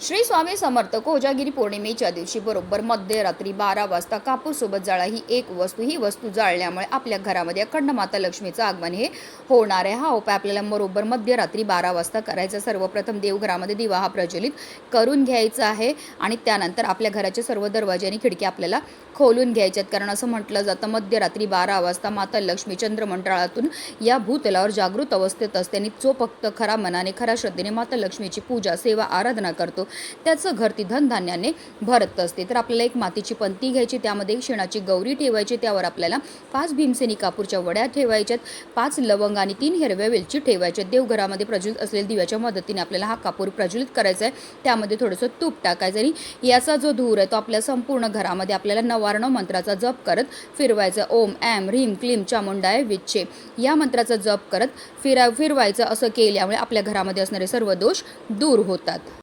श्री स्वामी समर्थ कोजागिरी पौर्णिमेच्या दिवशी बरोबर मध्यरात्री बारा वाजता कापूरसोबत जाळा ही एक वस्तू. ही वस्तू जाळल्यामुळे आपल्या घरामध्ये अखंड माता लक्ष्मीचं आगमन हे होणार आहे. हा उपाय आपल्याला बरोबर मध्यरात्री बारा वाजता करायचा. सर्वप्रथम देवघरामध्ये दिवा हा प्रज्वलित करून घ्यायचा आहे आणि त्यानंतर आपल्या घराचे सर्व दरवाजे आणि खिडक्या आपल्याला खोलून घ्यायच्यात. कारण असं म्हटलं जातं मध्यरात्री बारा वाजता माता लक्ष्मी चंद्रमंडळातून या भूतलावर जागृत अवस्थेत असते आणि जो फक्त खरा मनाने खऱ्या श्रद्धेने माता लक्ष्मीची पूजा सेवा आराधना करतो. त्याचं घर ती धनधान्याने भरत असते. तर आपल्याला एक मातीची पंती घ्यायची त्यामध्ये शेणाची गौरी ठेवायची त्यावर आपल्याला पाच भीमसेनी कापूरच्या वड्या ठेवायच्यात पाच लवंग आणि तीन हिरव्या वेलची ठेवायच्या देवघरामध्ये प्रज्वलित असलेल्या दिव्याच्या मदतीने आपल्याला हा कापूर प्रज्वलित करायचा आहे. त्यामध्ये थोडंसं तूप टाकायचं आणि याचा जो धूर आहे तो आपल्या संपूर्ण घरामध्ये आपल्याला नवारण मंत्राचा जप करत फिरवायचा. ओम ॲम ह्रीम क्लीम चामुंडाय विच्छे या मंत्राचा जप करत फिरा फिरवायचं असं केल्यामुळे आपल्या घरामध्ये असणारे सर्व दोष दूर होतात.